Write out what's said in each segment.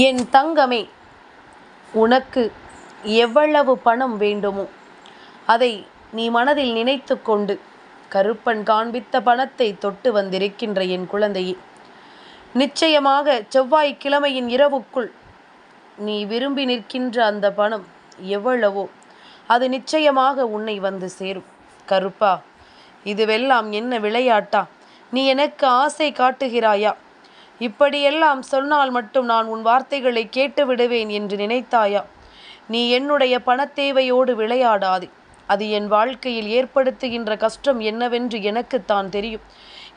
என் தங்கமே உனக்கு எவ்வளவு பணம் வேண்டுமோ அதை நீ மனதில் நினைத்து கொண்டு கருப்பன் காண்பித்த பணத்தை தொட்டு வந்திருக்கின்ற என் குழந்தையே நிச்சயமாக செவ்வாய்க்கிழமையின் இரவுக்குள் நீ விரும்பி நிற்கின்ற அந்த பணம் எவ்வளவோ அது நிச்சயமாக உன்னை வந்து சேரும். கருப்பா இதுவெல்லாம் என்ன விளையாட்டா? நீ எனக்கு ஆசை காட்டுகிறாயா? இப்படியெல்லாம் சொன்னால் மட்டும் நான் உன் வார்த்தைகளை கேட்டு விடுவேன் என்று நினைத்தாயா? நீ என்னுடைய பணத்தேவையோடு விளையாடாதே. அது என் வாழ்க்கையில் ஏற்படுத்துகின்ற கஷ்டம் என்னவென்று எனக்குத்தான் தெரியும்.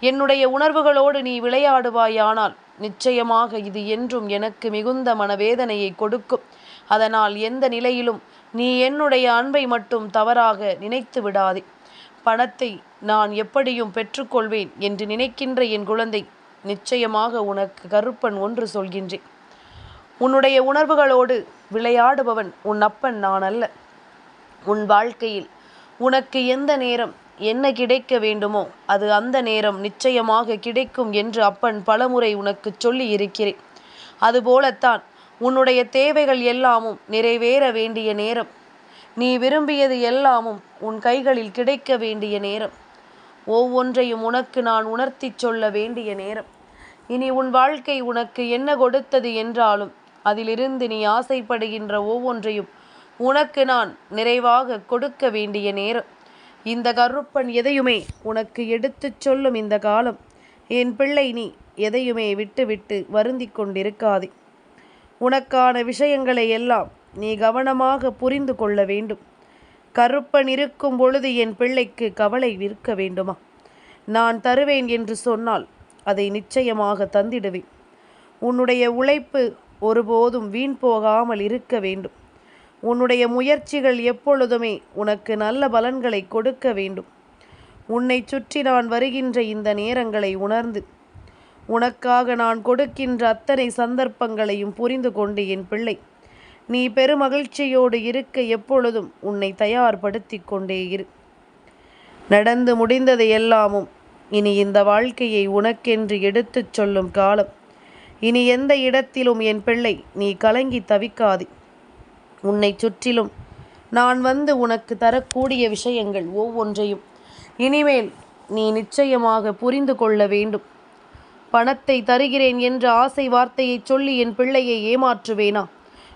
என்னுடைய உணர்வுகளோடு நீ விளையாடுவாயானால் நிச்சயமாக இது என்றும் எனக்கு மிகுந்த மனவேதனையை கொடுக்கும். அதனால் எந்த நிலையிலும் நீ என்னுடைய அன்பை மட்டும் தவறாக நினைத்து விடாதே. பணத்தை நான் எப்படியும் பெற்றுக்கொள்வேன் என்று நினைக்கின்ற என் குழந்தை நிச்சயமாக உனக்கு கருப்பன் ஒன்று சொல்கின்றேன். உன்னுடைய உணர்வுகளோடு விளையாடுபவன் உன் அப்பன் நான் அல்ல உன் வாழ்க்கையில் உனக்கு எந்த நேரம் என்ன கிடைக்க வேண்டுமோ அது அந்த நேரம் நிச்சயமாக கிடைக்கும் என்று அப்பன் பலமுறை உனக்கு சொல்லி இருக்கிறேன். அதுபோலத்தான் உன்னுடைய தேவைகள் எல்லாமும் நிறைவேற வேண்டிய நேரம். நீ விரும்பியது எல்லாமும் உன் கைகளில் கிடைக்க வேண்டிய நேரம். ஒவ்வொன்றையும் உனக்கு நான் உணர்த்தி சொல்ல வேண்டிய நேரம். இனி உன் வாழ்க்கை உனக்கு என்ன கொடுத்தது என்றாலும் அதிலிருந்து நீ ஆசைப்படுகின்ற ஒவ்வொன்றையும் உனக்கு நான் நிறைவாக கொடுக்க வேண்டிய நேரம். இந்த கருப்பன் எதையுமே உனக்கு எடுத்துச் சொல்லும் இந்த காலம். என் பிள்ளை நீ எதையுமே விட்டுவிட்டு வருந்தி கொண்டிருக்காதே. உனக்கான விஷயங்களை எல்லாம் நீ கவனமாக புரிந்து கொள்ள வேண்டும். கருப்பன் இருக்கும் பொழுது என் பிள்ளைக்கு கவலை விற்க வேண்டுமா? நான் தருவேன் என்று சொன்னால் அதை நிச்சயமாக தந்திடுவேன். உன்னுடைய உழைப்பு ஒருபோதும் வீண் போகாமல் இருக்க வேண்டும். உன்னுடைய முயற்சிகள் எப்பொழுதுமே உனக்கு நல்ல பலன்களை கொடுக்க வேண்டும். உன்னை சுற்றி நான் வருகின்ற இந்த நேரங்களை உணர்ந்து உனக்காக நான் கொடுக்கின்ற அத்தனை சந்தர்ப்பங்களையும் புரிந்து கொண்டு என் பிள்ளை நீ பெருமகிழ்ச்சியோடு இருக்க எப்பொழுதும் உன்னை தயார்படுத்தி கொண்டே இரு. நடந்து முடிந்ததை எல்லாமும் இனி இந்த வாழ்க்கையை உனக்கென்று எடுத்துச் சொல்லும் காலம். இனி எந்த இடத்திலும் என் பிள்ளை நீ கலங்கி தவிக்காதே. உன்னை சுற்றிலும் நான் வந்து உனக்கு தரக்கூடிய விஷயங்கள் ஒவ்வொன்றையும் இனிமேல் நீ நிச்சயமாக புரிந்து கொள்ள வேண்டும். பணத்தை தருகிறேன் என்ற ஆசை வார்த்தையை சொல்லி என் பிள்ளையை ஏமாற்றுவேனா?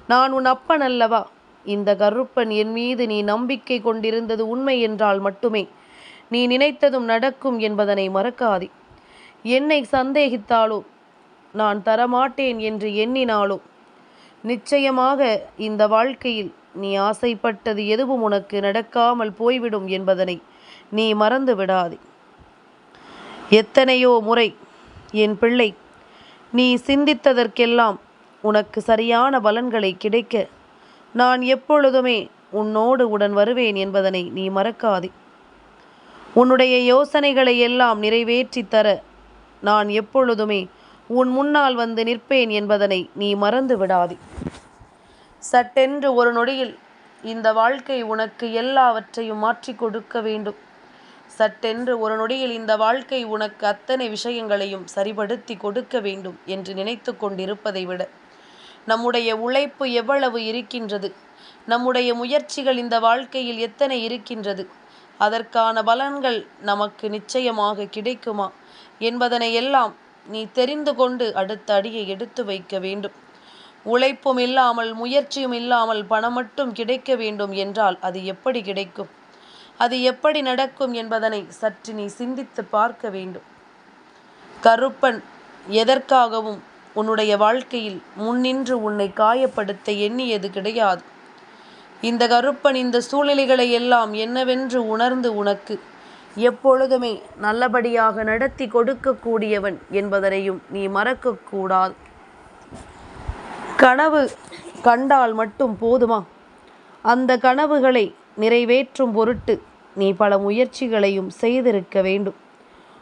நான் உன் அப்பன் அல்லவா இந்த கருப்பன் என் மீது நீ நம்பிக்கை கொண்டிருந்தது உண்மை என்றால் மட்டுமே. நீ நினைத்ததும் நடக்கும் என்பதனை மறக்காதே. என்னை சந்தேகித்தாலோ? நான் தரமாட்டேன் என்று எண்ணினாலோ? நிச்சயமாக இந்த வாழ்க்கையில் நீ ஆசைப்பட்டது எதுவும் உனக்கு நடக்காமல் போய்விடும் என்பதனை நீ மறந்து விடாதே. எத்தனையோ முறை என் பிள்ளை நீ சிந்தித்ததற்கெல்லாம் உனக்கு சரியான பலன்களை கிடைக்க நான் எப்பொழுதுமே உன்னோடு உடன் வருவேன் என்பதனை நீ மறக்காதே. உன்னுடைய யோசனைகளை எல்லாம் நிறைவேற்றி தர நான் எப்பொழுதுமே உன் முன்னால் வந்து நிற்பேன் என்பதனை நீ மறந்து விடாதே சட்டென்று ஒரு நொடியில் இந்த வாழ்க்கை உனக்கு எல்லாவற்றையும் மாற்றி கொடுக்க வேண்டும். சட்டென்று ஒரு நொடியில் இந்த வாழ்க்கை உனக்கு அத்தனை விஷயங்களையும் சரிபடுத்தி கொடுக்க வேண்டும் என்று நினைத்து கொண்டிருப்பதை விட நம்முடைய உழைப்பு எவ்வளவு இருக்கின்றது? நம்முடைய முயற்சிகள் இந்த வாழ்க்கையில் எத்தனை இருக்கின்றது? அதற்கான பலன்கள் நமக்கு நிச்சயமாக கிடைக்குமா? என்பதனை எல்லாம் நீ தெரிந்து கொண்டு அடுத்த அடியை எடுத்து வைக்க வேண்டும். உழைப்பும் இல்லாமல் முயற்சியும் இல்லாமல் பணம் மட்டும் கிடைக்க வேண்டும் என்றால் அது எப்படி கிடைக்கும்? அது எப்படி நடக்கும் என்பதனை சற்று நீ சிந்தித்து பார்க்க வேண்டும். கருப்பன் எதற்காகவும் உன்னுடைய வாழ்க்கையில் முன்னின்று உன்னை காயப்படுத்த எண்ணியது கிடையாது. இந்த கருப்பன் இந்த சூழ்நிலைகளை எல்லாம் என்னவென்று உணர்ந்து உனக்கு. எப்பொழுதுமே நல்லபடியாக நடத்தி கொடுக்கக்கூடியவன் என்பதனையும் நீ மறக்கக்கூடாது. கனவு கண்டால் மட்டும் போதுமா? அந்த கனவுகளை நிறைவேற்றும் பொருட்டு நீ பல முயற்சிகளையும் செய்திருக்க வேண்டும்.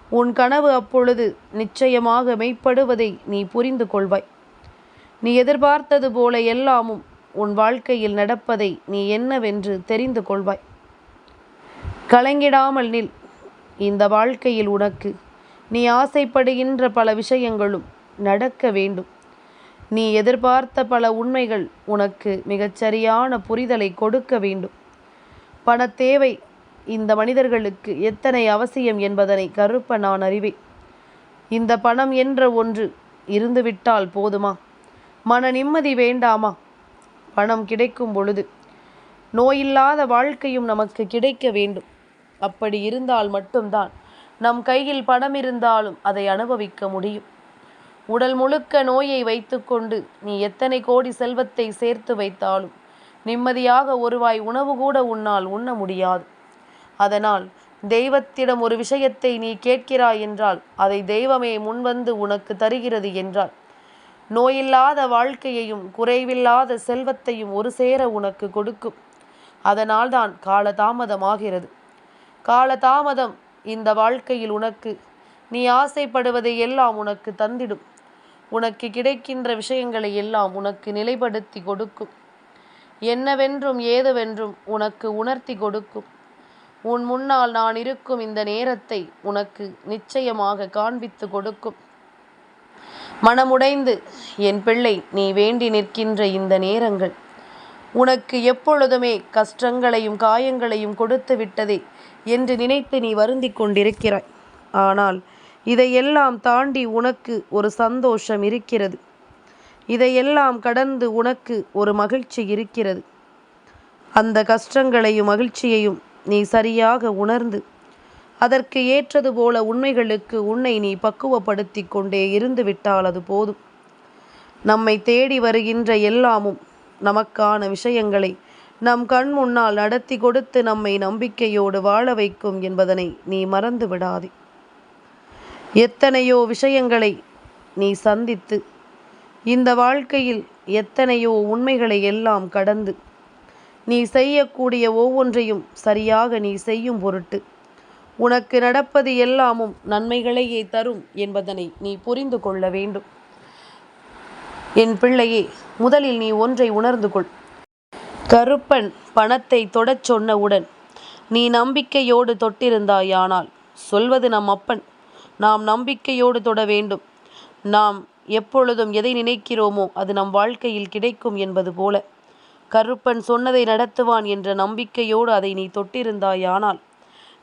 உன் கனவு அப்பொழுது நிச்சயமாக மெய்ப்படுவதை நீ புரிந்து கொள்வாய். நீ எதிர்பார்த்தது போல எல்லாமும் உன் வாழ்க்கையில் நடப்பதை நீ என்னவென்று தெரிந்து கொள்வாய். கலங்கிடாமல் நில். இந்த வாழ்க்கையில் உனக்கு நீ ஆசைப்படுகின்ற பல விஷயங்களும் நடக்க வேண்டும். நீ எதிர்பார்த்த பல உண்மைகள் உனக்கு மிகச்சரியான புரிதலை கொடுக்க வேண்டும். பணத்தேவை இந்த மனிதர்களுக்கு எத்தனை அவசியம் என்பதனை கருப்ப நான் அறிவேன். இந்த பணம் என்ற ஒன்று இருந்துவிட்டால் போதுமா? மன நிம்மதி வேண்டாமா? பணம் கிடைக்கும் பொழுது நோயில்லாத வாழ்க்கையும் நமக்கு கிடைக்க வேண்டும். அப்படி இருந்தால் மட்டும்தான் நம் கையில் பணம் இருந்தாலும் அதை அனுபவிக்க முடியும். உடல் முழுக்க நோயை வைத்துக்கொண்டு நீ எத்தனை கோடி செல்வத்தை சேர்த்து வைத்தாலும் நிம்மதியாக ஒருவாய் உணவு கூட உன்னால் உண்ண முடியாது. அதனால் தெய்வத்திடம் ஒரு விஷயத்தை நீ கேட்கிறாய் என்றால் அதை தெய்வமே முன்வந்து உனக்கு தருகிறது என்றால் நோயில்லாத வாழ்க்கையையும் குறைவில்லாத செல்வத்தையும் ஒரு சேர உனக்கு கொடுக்கும். அதனால்தான் காலதாமதமாகிறது. காலதாமதம் இந்த வாழ்க்கையில் உனக்கு நீ ஆசைப்படுவதை எல்லாம் உனக்கு தந்திடும். உனக்கு கிடைக்கின்ற விஷயங்களை எல்லாம் உனக்கு நிலைப்படுத்தி கொடுக்கும். என்னவென்றும் ஏதுவென்றும் உனக்கு உணர்த்தி கொடுக்கும். உன் முன்னால் நான் இருக்கும் இந்த நேரத்தை உனக்கு நிச்சயமாக காண்பித்து கொடுக்கும். மனமுடைந்து என் பிள்ளை நீ வேண்டி நிற்கின்ற இந்த நேரங்கள். உனக்கு எப்பொழுதுமே கஷ்டங்களையும் காயங்களையும் கொடுத்து விட்டதே என்று நினைத்து நீ வருந்தி கொண்டிருக்கிறாய். ஆனால் இதையெல்லாம் தாண்டி உனக்கு ஒரு சந்தோஷம் இருக்கிறது. இதையெல்லாம் கடந்து உனக்கு ஒரு மகிழ்ச்சி இருக்கிறது. அந்த கஷ்டங்களையும் மகிழ்ச்சியையும் நீ சரியாக உணர்ந்து அதற்கு ஏற்றது போல உண்மைகளுக்கு உன்னை நீ பக்குவப்படுத்தி கொண்டே இருந்து விட்டால் அது போதும். நம்மை தேடி வருகின்ற எல்லாமும் நமக்கான விஷயங்களை நம் கண் முன்னால் நடத்தி கொடுத்து நம்மை நம்பிக்கையோடு வாழ வைக்கும் என்பதனை நீ மறந்து விடாதே எத்தனையோ விஷயங்களை நீ சந்தித்து இந்த வாழ்க்கையில் எத்தனையோ உண்மைகளை எல்லாம் கடந்து நீ செய்யக்கூடிய ஒவ்வொன்றையும் சரியாக நீ செய்யும் பொருட்டு உனக்கு நடப்பது எல்லாமும் நன்மைகளையே தரும் என்பதனை நீ புரிந்து கொள்ள வேண்டும். என் பிள்ளையே முதலில் நீ ஒன்றை உணர்ந்து கொள். கருப்பன் பணத்தை தொடச் சொன்னவுடன் நீ நம்பிக்கையோடு தொட்டிருந்தாயானால் சொல்வது நம் அப்பன். நாம் நம்பிக்கையோடு தொட வேண்டும். நாம் எப்பொழுதும் எதை நினைக்கிறோமோ அது நம் வாழ்க்கையில் கிடைக்கும் என்பது போல. கருப்பன் சொன்னதை நடத்துவான் என்ற நம்பிக்கையோடு அதை நீ தொட்டிருந்தாயானால்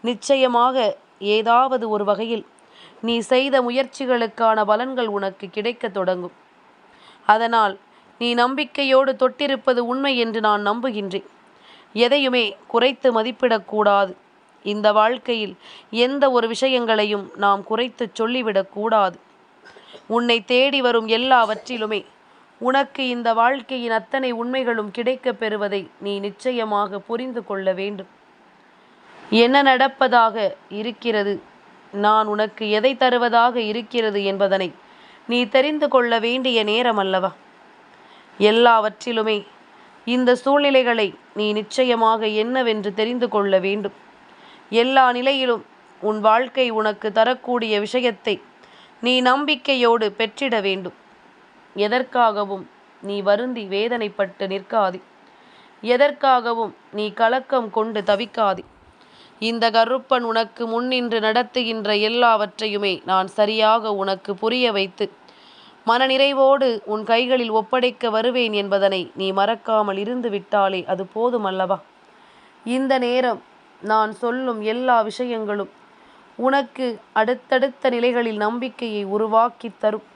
நிச்சயமாக ஏதாவது ஒரு வகையில் நீ செய்த முயற்சிகளுக்கான பலன்கள் உனக்கு கிடைக்கத் தொடங்கும். அதனால் நீ நம்பிக்கையோடு தொட்டிருப்பது உண்மை என்று நான் நம்புகின்றேன். எதையுமே குறைத்து மதிப்பிடக்கூடாது இந்த வாழ்க்கையில் எந்த ஒரு விஷயங்களையும் நாம் குறைத்து சொல்லிவிடக்கூடாது உன்னை தேடி வரும் எல்லாவற்றிலுமே உனக்கு இந்த வாழ்க்கையின் அத்தனை உண்மைகளும் கிடைக்கப் பெறுவதை நீ நிச்சயமாக புரிந்து கொள்ள வேண்டும். என்ன நடப்பதாக இருக்கிறது? நான் உனக்கு எதை தருவதாக இருக்கிறது என்பதனை நீ தெரிந்து கொள்ள வேண்டிய நேரம் அல்லவா? எல்லாவற்றிலுமே இந்த சூழ்நிலைகளை நீ நிச்சயமாக என்னவென்று தெரிந்து கொள்ள வேண்டும். எல்லா நிலையிலும் உன் வாழ்க்கை உனக்கு தரக்கூடிய விஷயத்தை நீ நம்பிக்கையோடு பெற்றிட வேண்டும். எதற்காகவும் நீ வருந்தி வேதனைப்பட்டு நிற்காதே. எதற்காகவும் நீ கலக்கம் கொண்டு தவிக்காதே. இந்த கருப்பன் உனக்கு முன்னின்று நடத்துகின்ற எல்லாவற்றையுமே நான் சரியாக உனக்கு புரிய வைத்து மனநிறைவோடு உன் கைகளில் ஒப்படைக்க வருவேன் என்பதனை நீ மறக்காமல் இருந்து விட்டாலே அது போதுமல்லவா இந்த நேரம் நான் சொல்லும் எல்லா விஷயங்களும் உனக்கு அடுத்தடுத்த நிலைகளில் நம்பிக்கையை உருவாக்கி தரும்.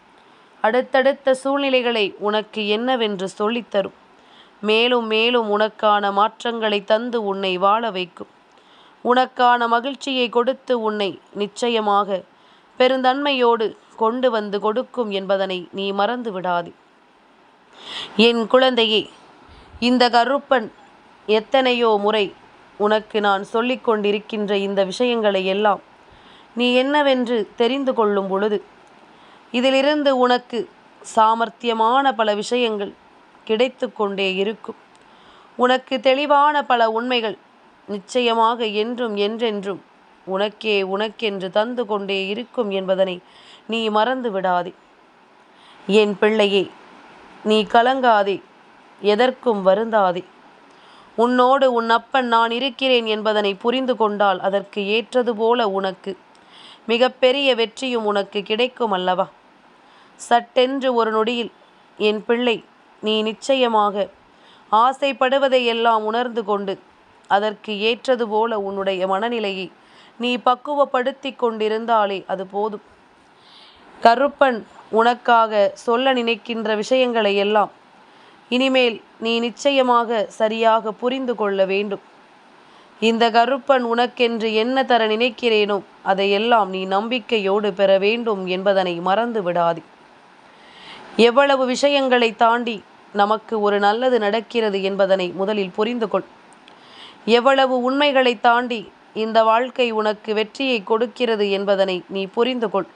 அடுத்தடுத்த சூழ்நிலைகளை உனக்கு என்னவென்று சொல்லித்தரும் மேலும் மேலும் உனக்கான மாற்றங்களை தந்து உன்னை வாழ வைக்கும். உனக்கான மகிழ்ச்சியை கொடுத்து உன்னை நிச்சயமாக பெருந்தன்மையோடு கொண்டு வந்து கொடுக்கும் என்பதனை நீ மறந்து விடாதே. என் குழந்தையே இந்த கருப்பன் எத்தனையோ முறை உனக்கு நான் சொல்லிக் கொண்டிருக்கின்ற இந்த விஷயங்களை எல்லாம் நீ என்னவென்று தெரிந்து கொள்ளும் பொழுது இதிலிருந்து உனக்கு சாமர்த்தியமான பல விஷயங்கள் கிடைத்து கொண்டே இருக்கும். உனக்கு தெளிவான பல உண்மைகள் நிச்சயமாக என்றும் என்றென்றும். உனக்கே உனக்கென்று தந்து கொண்டே இருக்கும் என்பதனை நீ மறந்து விடாதே. என் பிள்ளையே நீ கலங்காதே. எதற்கும் வருந்தாதே. உன்னோடு உன் அப்பன் நான் இருக்கிறேன் என்பதனை புரிந்து கொண்டால் அதற்கு ஏற்றது போல உனக்கு. மிகப்பெரிய வெற்றியும் உனக்கு கிடைக்கும் அல்லவா? சட்டென்று ஒரு நொடியில் என் பிள்ளை நீ நிச்சயமாக ஆசைப்படுவதை எல்லாம் உணர்ந்து கொண்டு அதற்கு ஏற்றது போல உன்னுடைய மனநிலையை நீ பக்குவப்படுத்தி கொண்டிருந்தாலே அது போதும். கருப்பன் உனக்காக சொல்ல நினைக்கின்ற விஷயங்களை எல்லாம் இனிமேல் நீ நிச்சயமாக சரியாக புரிந்து கொள்ள வேண்டும். இந்த கருப்பன் உனக்கென்று என்ன தர நினைக்கிறேனோ அதையெல்லாம் நீ நம்பிக்கையோடு பெற வேண்டும் என்பதனை மறந்து விடாதே. எவ்வளவு விஷயங்களை தாண்டி நமக்கு ஒரு நல்லது நடக்கிறது என்பதனை முதலில் புரிந்து கொள். எவ்வளவு உண்மைகளை தாண்டி இந்த வாழ்க்கை உனக்கு வெற்றியை கொடுக்கிறது என்பதனை நீ புரிந்து கொள்.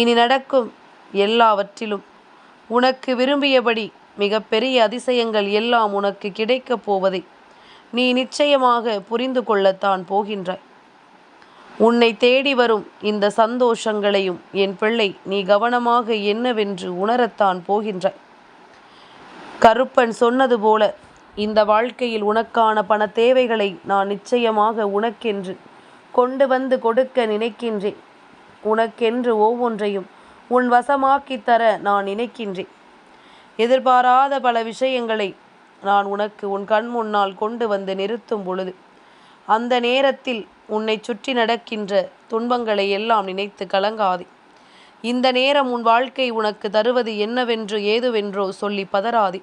இனி நடக்கும் எல்லாவற்றிலும் உனக்கு விரும்பியபடி மிகப்பெரிய அதிசயங்கள் எல்லாம் உனக்கு கிடைக்கப் போவதை நீ நிச்சயமாக புரிந்து கொள்ளத்தான் போகின்றாய். உன்னை தேடி வரும் இந்த சந்தோஷங்களையும் என் பிள்ளை நீ கவனமாக என்னவென்று உணரத்தான் போகின்றாய். கருப்பன் சொன்னது போல இந்த வாழ்க்கையில் உனக்கான பண தேவைகளை நான் நிச்சயமாக உனக்கென்று கொண்டு வந்து கொடுக்க நினைக்கின்றேன். உனக்கென்று ஒவ்வொன்றையும் உன் வசமாக்கி தர நான் நினைக்கின்றேன். எதிர்பாராத பல விஷயங்களை நான் உனக்கு உன் கண் முன்னால் கொண்டு வந்து நிறுத்தும் பொழுது அந்த நேரத்தில் உன்னை சுற்றி நடக்கின்ற துன்பங்களை எல்லாம் நினைத்து கலங்காதே. இந்த நேரம் உன் வாழ்க்கை உனக்கு தருவது என்னவென்று ஏதுவென்றோ சொல்லி பதறாதே.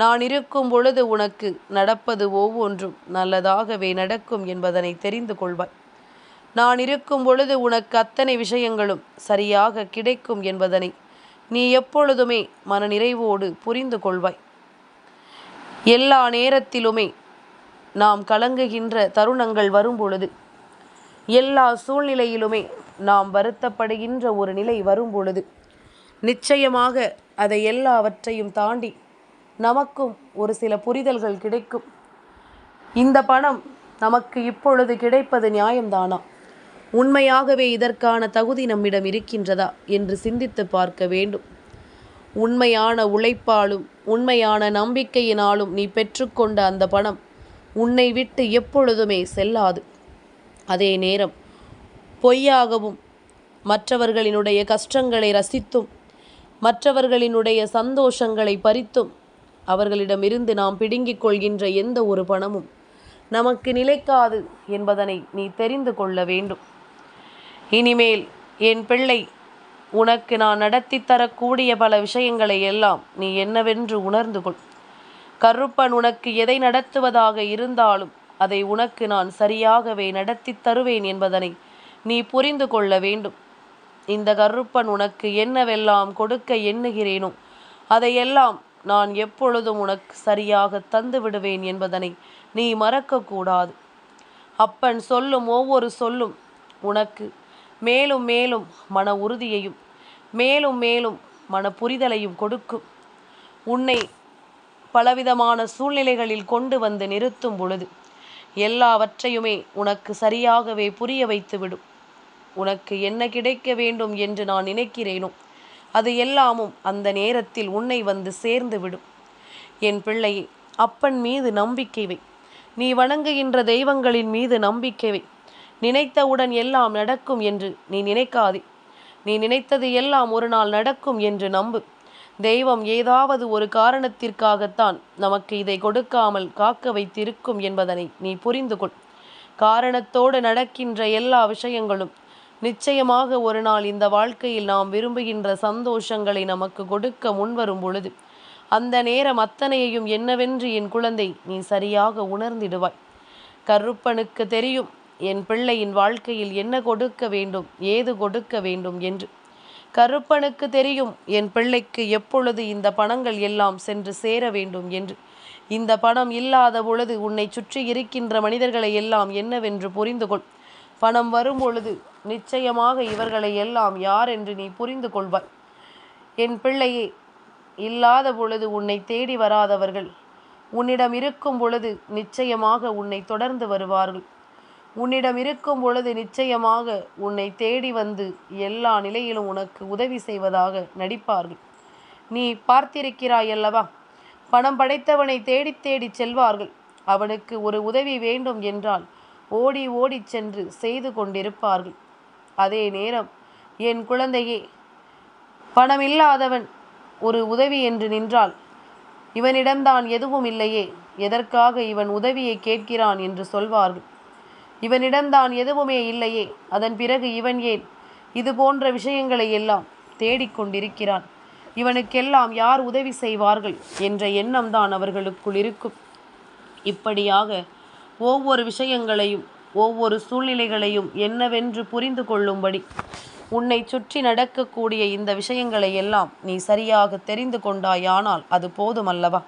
நான் இருக்கும் பொழுது உனக்கு நடப்பது ஒவ்வொன்றும் நல்லதாகவே நடக்கும் என்பதனை தெரிந்து கொள்வாய். நான் இருக்கும் பொழுது உனக்கு அத்தனை விஷயங்களும் சரியாக கிடைக்கும் என்பதனை நீ எப்பொழுதுமே மனநிறைவோடு புரிந்து கொள்வாய். எல்லா நேரத்திலுமே நாம் கலங்குகின்ற தருணங்கள் வரும்பொழுது எல்லா சூழ்நிலையிலுமே நாம் வருத்தப்படுகின்ற ஒரு நிலை வரும்பொழுது நிச்சயமாக அதை எல்லாவற்றையும் தாண்டி நமக்கும் ஒரு சில புரிதல்கள் கிடைக்கும். இந்த பணம் நமக்கு இப்பொழுது கிடைப்பது நியாயம்தானா? உண்மையாகவே இதற்கான தகுதி நம்மிடம் இருக்கின்றதா என்று சிந்தித்து பார்க்க வேண்டும். உண்மையான உழைப்பாலும் உண்மையான நம்பிக்கையினாலும் நீ பெற்றுக்கொண்ட அந்த பணம் உன்னை விட்டு எப்பொழுதுமே செல்லாது. அதே நேரம் பொய்யாகவும் மற்றவர்களினுடைய கஷ்டங்களை ரசித்தும் மற்றவர்களினுடைய சந்தோஷங்களை பறித்தும் அவர்களிடமிருந்து நாம் பிடுங்கிக் கொள்கின்ற எந்த ஒரு பணமும் நமக்கு நிலைக்காது என்பதனை நீ தெரிந்து கொள்ள வேண்டும். இனிமேல் என் பிள்ளை உனக்கு நான் நடத்தி தரக்கூடிய பல விஷயங்களை எல்லாம் நீ என்னவென்று உணர்ந்து கொள். கருப்பன் உனக்கு எதை நடத்துவதாக இருந்தாலும் அதை உனக்கு நான் சரியாகவே நடத்தி தருவேன் என்பதனை நீ புரிந்து கொள்ள வேண்டும். இந்த கருப்பன் உனக்கு என்னவெல்லாம் கொடுக்க எண்ணுகிறேனோ அதையெல்லாம் நான் எப்பொழுதும் உனக்கு சரியாக தந்து விடுவேன் என்பதனை நீ மறக்கக்கூடாது. அப்பன் சொல்லும் ஒவ்வொரு சொல்லும் உனக்கு மேலும் மேலும் மன உறுதியையும் மேலும் மேலும் மன புரிதலையும் கொடுக்கும். உன்னை பலவிதமான சூழ்நிலைகளில் கொண்டு வந்து நிறுத்தும் பொழுது எல்லாவற்றையுமே உனக்கு சரியாகவே புரிய வைத்துவிடும். உனக்கு என்ன கிடைக்க வேண்டும் என்று நான் நினைக்கிறேனோ அது எல்லாமும் அந்த நேரத்தில் உன்னை வந்து சேர்ந்து விடும் என் பிள்ளையை அப்பன் மீது நம்பிக்கை வை. நீ வணங்குகின்ற தெய்வங்களின் மீது நம்பிக்கை வை. நினைத்தவுடன் எல்லாம் நடக்கும் என்று நீ நினைக்காதே. நீ நினைத்தது எல்லாம் ஒரு நாள் நடக்கும் என்று நம்பு. தெய்வம் ஏதாவது ஒரு காரணத்திற்காகத்தான் நமக்கு இதை கொடுக்காமல் காக்க வைத்திருக்கும் என்பதனை நீ புரிந்து கொள் காரணத்தோடு நடக்கின்ற எல்லா விஷயங்களும் நிச்சயமாக ஒரு நாள் இந்த வாழ்க்கையில் நாம் விரும்புகின்ற சந்தோஷங்களை நமக்கு கொடுக்க முன்வரும் பொழுது அந்த நேரம் அத்தனையையும் என்னவென்று என் குழந்தை நீ சரியாக உணர்ந்திடுவாய். கருப்பனுக்கு தெரியும் என் பிள்ளையின் வாழ்க்கையில் என்ன கொடுக்க வேண்டும் ஏது கொடுக்க வேண்டும் என்று. கருப்பனுக்கு தெரியும் என் பிள்ளைக்கு எப்பொழுது இந்த பணங்கள் எல்லாம் சென்று சேர வேண்டும் என்று. இந்த பணம் இல்லாத பொழுது உன்னை சுற்றி இருக்கின்ற மனிதர்களை எல்லாம் என்னவென்று புரிந்து கொள் பணம் வரும் பொழுது நிச்சயமாக இவர்களை எல்லாம் யார் என்று நீ புரிந்து கொள்வாய். என் பிள்ளையே இல்லாத பொழுது உன்னை தேடி வராதவர்கள் உன்னிடம் இருக்கும் பொழுது நிச்சயமாக உன்னை தொடர்ந்து வருவார்கள். உன்னிடம் இருக்கும் பொழுது நிச்சயமாக உன்னை தேடி வந்து எல்லா நிலையிலும் உனக்கு உதவி செய்வதாக நடிப்பார்கள். நீ பார்த்திருக்கிறாய் அல்லவா? பணம் படைத்தவனை தேடி தேடி செல்வார்கள். அவனுக்கு ஒரு உதவி வேண்டும் என்றால் ஓடி ஓடிச் சென்று செய்து கொண்டிருப்பார்கள். அதே நேரம் என் குழந்தையே பணம் இல்லாதவன் ஒரு உதவி என்று நின்றால் இவனிடம்தான் எதுவும் இல்லையே எதற்காக இவன் உதவியை கேட்கிறான்? என்று சொல்வார்கள். இவனிடம்தான் எதுவுமே இல்லையே அதன் பிறகு இவன் ஏன் இது போன்ற விஷயங்களை எல்லாம் தேடிக்கொண்டிருக்கிறான் இவனுக்கெல்லாம் யார் உதவி செய்வார்கள்? என்ற எண்ணம்தான் அவர்களுக்குள் இருக்கும். இப்படியாக ஒவ்வொரு விஷயங்களையும் ஒவ்வொரு சூழ்நிலைகளையும் என்னவென்று புரிந்து கொள்ளும்படி. உன்னை சுற்றி நடக்கக்கூடிய இந்த விஷயங்களை எல்லாம் நீ சரியாக தெரிந்து கொண்டாயானால் அது போதுமல்லவா?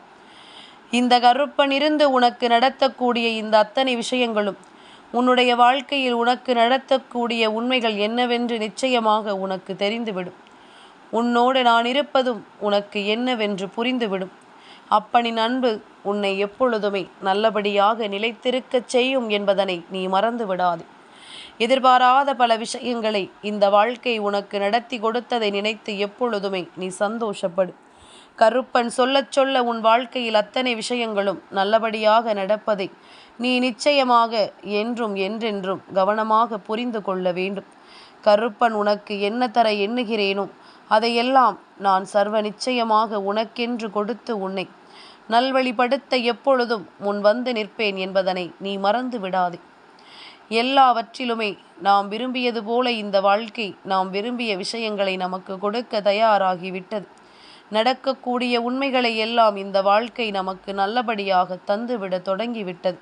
இந்த கருப்பன் இருந்து உனக்கு நடத்தக்கூடிய இந்த அத்தனை விஷயங்களும் உன்னுடைய வாழ்க்கையில் உனக்கு நடத்தக்கூடிய உண்மைகள் என்னவென்று நிச்சயமாக உனக்கு தெரிந்துவிடும். உன்னோடு நான் இருப்பதும் உனக்கு என்னவென்று புரிந்துவிடும். அப்பனின் அன்பு உன்னை எப்பொழுதுமே நல்லபடியாக நிலைத்திருக்கச் செய்யும் என்பதனை நீ மறந்து விடாது. எதிர்பாராத பல விஷயங்களை இந்த வாழ்க்கை உனக்கு நடத்தி கொடுத்ததை நினைத்து எப்பொழுதுமே நீ சந்தோஷப்படு. கருப்பன் சொல்லச் சொல்ல உன் வாழ்க்கையில் அத்தனை விஷயங்களும் நல்லபடியாக நடப்பதை நீ நிச்சயமாக என்றும் என்றென்றும் கவனமாக புரிந்து கொள்ள வேண்டும். கருப்பன் உனக்கு என்ன தர எண்ணுகிறேனோ அதையெல்லாம் நான் சர்வ நிச்சயமாக உனக்கென்று கொடுத்து உன்னை நல்வழிப்படுத்த எப்பொழுதும் முன் வந்து நிற்பேன் என்பதனை நீ மறந்து விடாதே. எல்லாவற்றிலுமே நாம் விரும்பியது போல இந்த வாழ்க்கை நாம் விரும்பிய விஷயங்களை நமக்கு கொடுக்க தயாராகிவிட்டது. நடக்கக்கூடிய உண்மைகளை எல்லாம் இந்த வாழ்க்கை நமக்கு நல்லபடியாக தந்துவிட தொடங்கிவிட்டது.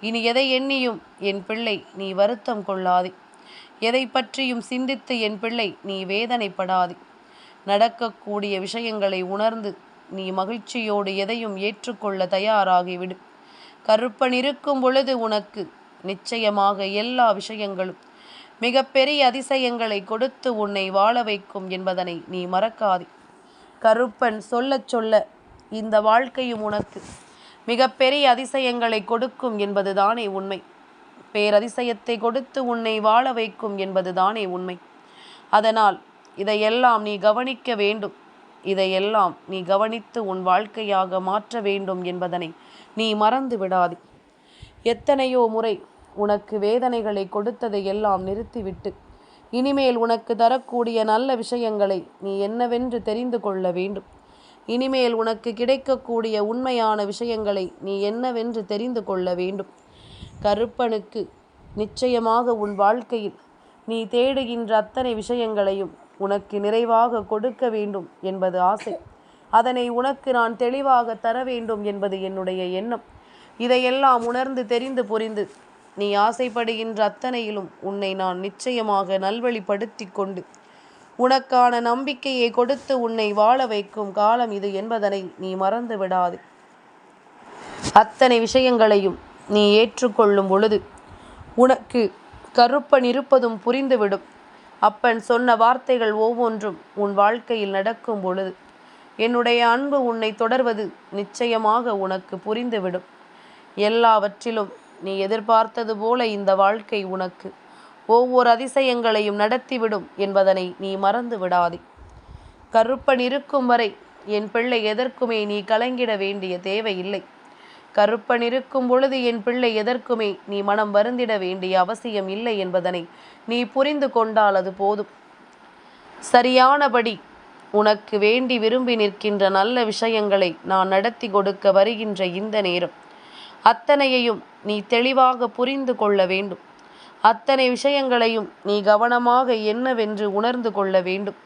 இனி எதை எண்ணியும் என் பிள்ளை நீ வருத்தம் கொள்ளாதே. எதை பற்றியும் சிந்தித்து என் பிள்ளை நீ வேதனைப்படாதே. நடக்கக்கூடிய விஷயங்களை உணர்ந்து நீ மகிழ்ச்சியோடு எதையும் ஏற்றுக்கொள்ள தயாராகிவிடு. கருப்பன் இருக்கும் பொழுது உனக்கு நிச்சயமாக எல்லா விஷயங்களும் மிகப்பெரிய அதிசயங்களை கொடுத்து உன்னை வாழ வைக்கும் என்பதனை நீ மறக்காதே. கருப்பன் சொல்லச் சொல்ல இந்த வாழ்க்கையும் உனக்கு மிகப்பெரிய அதிசயங்களை கொடுக்கும் என்பதுதானே உண்மை. பேரதிசயத்தை கொடுத்து உன்னை வாழ வைக்கும் என்பதுதானே உண்மை. அதனால் இதையெல்லாம் நீ கவனிக்க வேண்டும். இதையெல்லாம் நீ கவனித்து உன் வாழ்க்கையாக மாற்ற வேண்டும் என்பதனை நீ மறந்து விடாது. எத்தனையோ முறை உனக்கு வேதனைகளை கொடுத்ததை எல்லாம் நிறுத்திவிட்டு இனிமேல் உனக்கு தரக்கூடிய நல்ல விஷயங்களை நீ என்னவென்று தெரிந்து கொள்ள வேண்டும். இனிமேல் உனக்கு கிடைக்கக்கூடிய உண்மையான விஷயங்களை நீ என்னவென்று தெரிந்து கொள்ள வேண்டும். கருப்பனுக்கு நிச்சயமாக உன் வாழ்க்கையில் நீ தேடுகின்ற அத்தனை விஷயங்களையும் உனக்கு நிறைவாக கொடுக்க வேண்டும் என்பது ஆசை. அதனை உனக்கு நான் தெளிவாக தர வேண்டும் என்பது என்னுடைய எண்ணம். இதையெல்லாம் உணர்ந்து தெரிந்து புரிந்து நீ ஆசைப்படுகின்ற அத்தனையிலும் உன்னை நான் நிச்சயமாக நல்வழிப்படுத்தி கொண்டு உனக்கான நம்பிக்கையை கொடுத்து உன்னை வாழ வைக்கும் காலம் இது என்பதனை நீ மறந்து விடாது. அத்தனை விஷயங்களையும் நீ ஏற்றுக்கொள்ளும் பொழுது உனக்கு கருப்பன் இருப்பதும் புரிந்துவிடும். அப்பன் சொன்ன வார்த்தைகள் ஒவ்வொன்றும் உன் வாழ்க்கையில் நடக்கும் பொழுது என்னுடைய அன்பு உன்னை தொடர்வது நிச்சயமாக உனக்கு புரிந்துவிடும். எல்லாவற்றிலும் நீ எதிர்பார்த்தது போல இந்த வாழ்க்கை உனக்கு ஒவ்வொரு அதிசயங்களையும் நடத்திவிடும் என்பதனை நீ மறந்து விடாதே. கருப்பன் இருக்கும் வரை என் பிள்ளை எதற்குமே நீ கலங்கிட வேண்டிய தேவையில்லை. கருப்பன் இருக்கும் பொழுது என் பிள்ளை எதற்குமே நீ மனம் வருந்திட வேண்டிய அவசியம் இல்லை என்பதனை நீ புரிந்து கொண்டால் அது போதும். சரியானபடி உனக்கு வேண்டி விரும்பி நிற்கின்ற நல்ல விஷயங்களை நான் நடத்தி கொடுக்க வருகின்ற இந்த நேரம். அத்தனையையும் நீ தெளிவாக புரிந்து கொள்ள வேண்டும். அத்தனை விஷயங்களையும் நீ கவனமாக என்னவென்று உணர்ந்து கொள்ள வேண்டும்.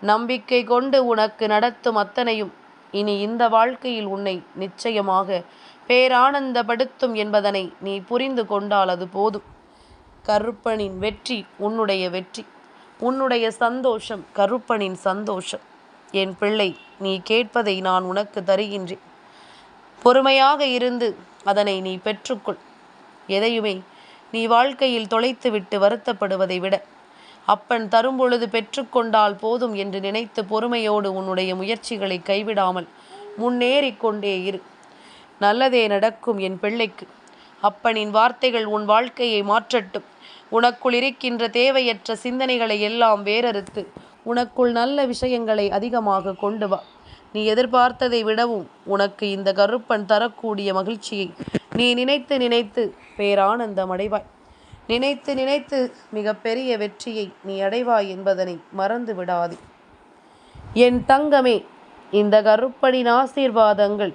நம்பிக்கை கொண்டு உனக்கு நடத்தும் அத்தனையும் இனி இந்த வாழ்க்கையில் உன்னை நிச்சயமாக பேரானந்தப்படுத்தும் என்பதனை நீ புரிந்து கொண்டால் அது போதும். கருப்பனின் வெற்றி உன்னுடைய வெற்றி. உன்னுடைய சந்தோஷம் கருப்பனின் சந்தோஷம். என் பிள்ளை நீ கேட்பதை நான் உனக்கு தருகின்றேன். பொறுமையாக இருந்து அதனை நீ பெற்றுக்கொள். எதையுமே நீ வாழ்க்கையில் தொலைத்துவிட்டு வருத்தப்படுவதை விட அப்பன் தரும்பொழுது பெற்றுக்கொண்டால் போதும் என்று நினைத்து பொறுமையோடு உன்னுடைய முயற்சிகளை கைவிடாமல் முன்னேறிக்கொண்டே இரு. நல்லதே நடக்கும் என் பிள்ளைக்கு. அப்பனின் வார்த்தைகள் உன் வாழ்க்கையை மாற்றட்டும். உனக்குள் இருக்கின்ற தேவையற்ற சிந்தனைகளை எல்லாம் வேறறுத்து உனக்குள் நல்ல விஷயங்களை அதிகமாக கொண்டு வா. நீ எதிர்பார்த்ததை விடவும் உனக்கு இந்த கருப்பன் தரக்கூடிய மகிழ்ச்சியை நீ நினைத்து நினைத்து பேரானந்தம் அடைவாய். நினைத்து நினைத்து மிகப்பெரிய வெற்றியை நீ அடைவாய் என்பதனை மறந்து விடாதே. என் தங்கமே இந்த கருப்பனின் ஆசீர்வாதங்கள்